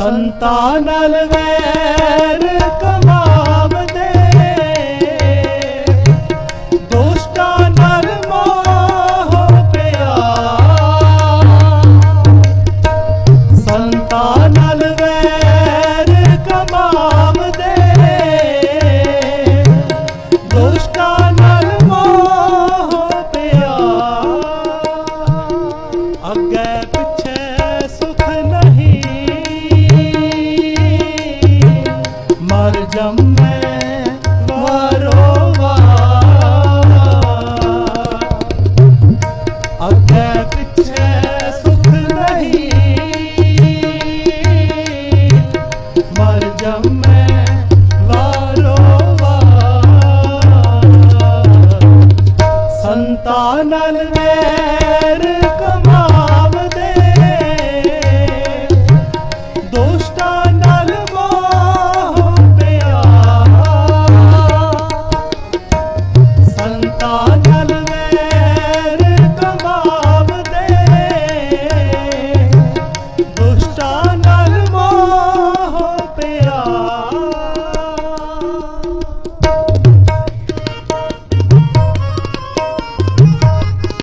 ਸੰਤਾਨ ਨਾਲ ਵੈਰ ਕਮਾਵਦੇ ਦੋਸਤਾਂ ਨਾਲ ਮੋਹ ਪਿਆਰ। ਸੰਤਾ ਨਾਲ ਵੈਰ ਕਮਾਵਦੇ ਨਾਲ ਮੋਹ ਅੱਗੇ ਮਰ ਜੰਮੇ ਵਾਰੋ। ਅੱਗੇ ਪਿੱਛੇ ਸੁਖ ਨਹੀਂ। ਮਰ ਜੰਮੇ ਵਾਰੋ। ਵਾਰ ਮੇਰ